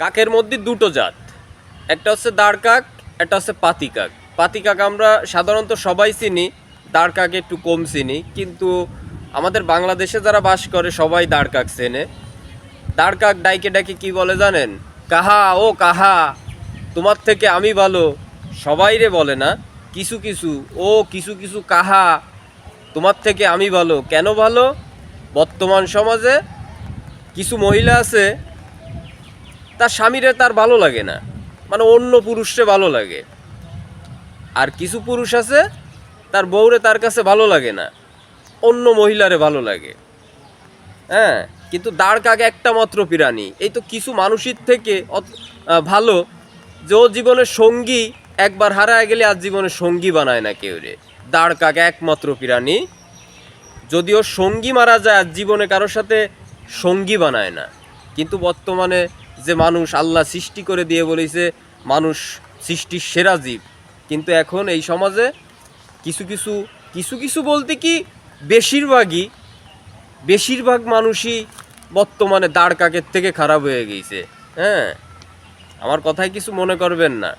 কাকের মধ্যে দুটো জাত। একটা হচ্ছে দাঁড় কাক, একটা হচ্ছে পাতি কাক। পাতি কাক আমরা সাধারণত সবাই চিনি, দাঁড় কাক একটু কম চিনি, কিন্তু আমাদের বাংলাদেশে যারা বাস করে সবাই দাঁড় কাক চেনে। দাঁড় কাক ডাইকে ডাকে কি বলে জানেন? কাহা, ও কাহা, তোমার থেকে আমি ভালো, সবাই রে বলে না। কিছু কিছু, ও কিছু কিছু কাহা, তোমার থেকে আমি ভালো। কেন ভালো? বর্তমান সমাজে কিছু মহিলা আছে তার স্বামীরে তার ভালো লাগে না। মানে অন্য পুরুষে ভালো লাগে। আর কিছু পুরুষ আছে, তার বউরে তার কাছে ভালো লাগে না। অন্য মহিলারে ভালো লাগে। হ্যাঁ কিন্তু দাঁড় কাক একটা মাত্র প্রাণী এই তো কিছু মানুষের থেকে ভালো, যে ও জীবনের সঙ্গী, একবার হারায় গেলে আর জীবনে সঙ্গী বানায় না কেউ রে। দাঁড় কাক একমাত্র প্রাণী যদিও সঙ্গী মারা যায়, আর জীবনে কারোর সাথে সঙ্গী বানায় না। কিন্তু বর্তমানে যে মানুষ আল্লাহ সৃষ্টি করে দিয়ে বলেছে, মানুষ সৃষ্টির সেরা জীব। কিন্তু এখন এই সমাজে কিছু কিছু কিছু কিছু বলতে কি বেশিরভাগই, বেশিরভাগ মানুষই বর্তমানে দাঁড় কাকের থেকে খারাপ হয়ে গেছে। হ্যাঁ? আমার কথায় কিছু মনে করবেন না।